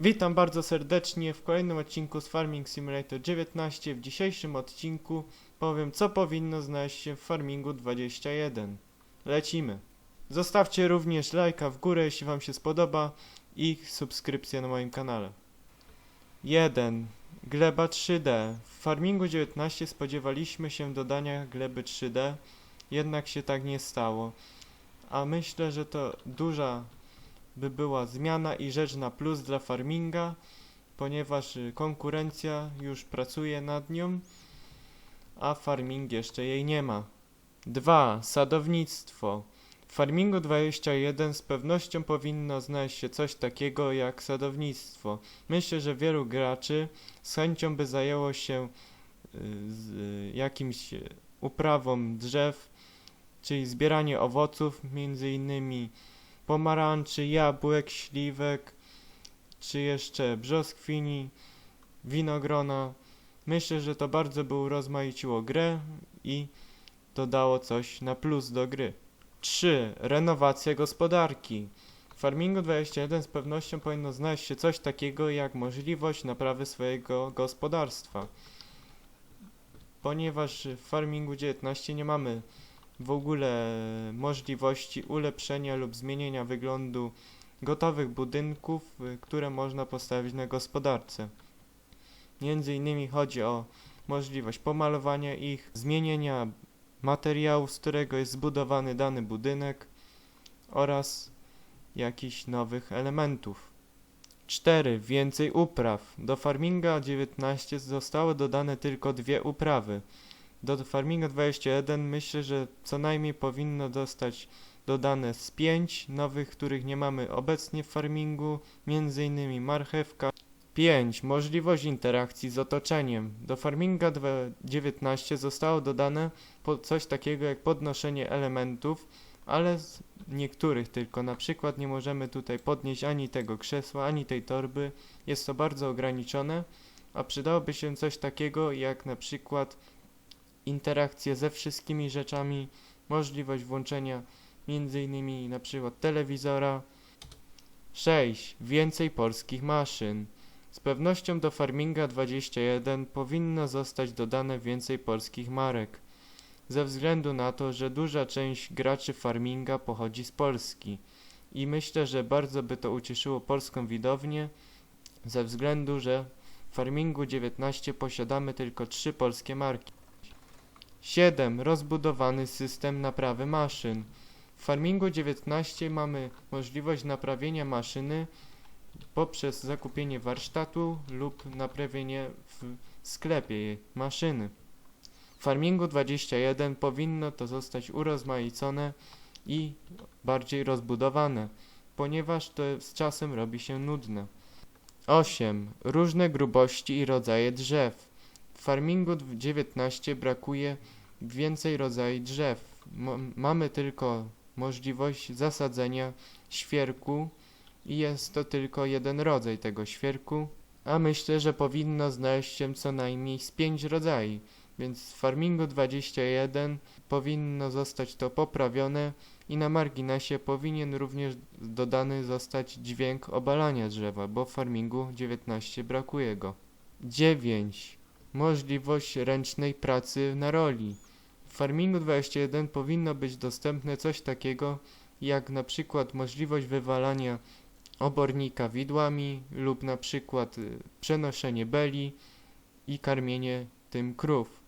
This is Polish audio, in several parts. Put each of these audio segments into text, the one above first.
Witam bardzo serdecznie w kolejnym odcinku z Farming Simulator 19. W dzisiejszym odcinku powiem, co powinno znaleźć się w Farmingu 21. Lecimy. Zostawcie również lajka w górę, jeśli Wam się spodoba i subskrypcję na moim kanale. 1. Gleba 3D. W Farmingu 19 spodziewaliśmy się dodania gleby 3D, jednak się tak nie stało. A myślę, że to duża by była zmiana i rzecz na plus dla farminga, ponieważ y, konkurencja już pracuje nad nią, a farming jeszcze jej nie ma. 2. Sadownictwo. W Farmingu 21 z pewnością powinno znaleźć się coś takiego jak sadownictwo. Myślę, że wielu graczy z chęcią by zajęło się y, y, jakimś uprawą drzew, czyli zbieranie owoców, między innymi pomarańczy, jabłek, śliwek, czy jeszcze brzoskwini, winogrona. Myślę, że to bardzo by urozmaiciło grę i dodało coś na plus do gry. 3. Renowacja gospodarki. W Farmingu 21 z pewnością powinno znaleźć się coś takiego jak możliwość naprawy swojego gospodarstwa. Ponieważ w Farmingu 19 nie mamy w ogóle możliwości ulepszenia lub zmienienia wyglądu gotowych budynków, y, które można postawić na gospodarce. Między innymi chodzi o możliwość pomalowania ich, zmienienia materiału, z którego jest zbudowany dany budynek oraz jakichś nowych elementów. 4. Więcej upraw. Do Farminga 19 zostały dodane tylko dwie uprawy. Do Farminga 21 myślę, że co najmniej powinno dostać dodane z 5 nowych, których nie mamy obecnie w farmingu, innymi marchewka. 5. Możliwość interakcji z otoczeniem. Do Farminga 19 zostało dodane coś takiego jak podnoszenie elementów, ale z niektórych tylko. Na przykład nie możemy tutaj podnieść ani tego krzesła, ani tej torby. Jest to bardzo ograniczone, a przydałoby się coś takiego jak na przykład interakcje ze wszystkimi rzeczami, możliwość włączenia m.in. na przykład telewizora. 6. Więcej polskich maszyn. Z pewnością do Farminga 21 powinno zostać dodane więcej polskich marek. Ze względu na to, że duża część graczy Farminga pochodzi z Polski. I myślę, że bardzo by to ucieszyło polską widownię, ze względu, że w Farmingu 19 posiadamy tylko trzy polskie marki. 7. Rozbudowany system naprawy maszyn. W Farmingu 19 mamy możliwość naprawienia maszyny poprzez zakupienie warsztatu lub naprawienie w sklepie maszyny. W Farmingu 21 powinno to zostać urozmaicone i bardziej rozbudowane, ponieważ to z czasem robi się nudne. 8. Różne grubości i rodzaje drzew. Farmingu 19 brakuje więcej rodzajów drzew. Mo- mamy tylko możliwość zasadzenia świerku i jest to tylko jeden rodzaj tego świerku, a myślę, że powinno znaleźć się co najmniej z pięć rodzajów, więc w Farmingu 21 powinno zostać to poprawione i na marginesie powinien również dodany zostać dźwięk obalania drzewa, bo w Farmingu 19 brakuje go. 9. Możliwość ręcznej pracy na roli. W Farmingu 21 powinno być dostępne coś takiego jak na przykład możliwość wywalania obornika widłami lub na przykład y, przenoszenie beli i karmienie tym krów.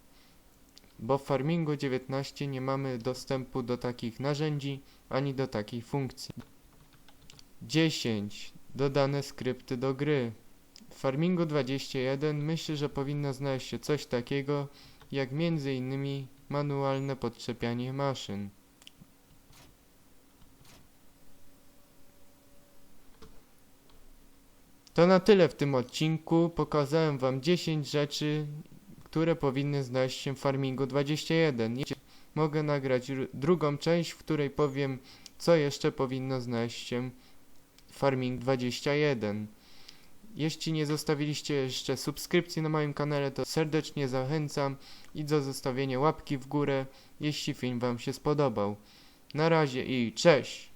Bo w Farmingu 19 nie mamy dostępu do takich narzędzi ani do takich funkcji. 10. Dodane skrypty do gry. Farmingu 21 myślę, że powinno znaleźć się coś takiego jak innymi manualne podczepianie maszyn. To na tyle w tym odcinku. Pokazałem Wam 10 rzeczy, które powinny znaleźć się w Farmingu 21. Jeśli Mogę nagrać drugą część, w której powiem, co jeszcze powinno znaleźć się w Farming 21. Jeśli nie zostawiliście jeszcze subskrypcji na moim kanale, to serdecznie zachęcam i do zostawienia łapki w górę, jeśli film Wam się spodobał. Na razie i cześć!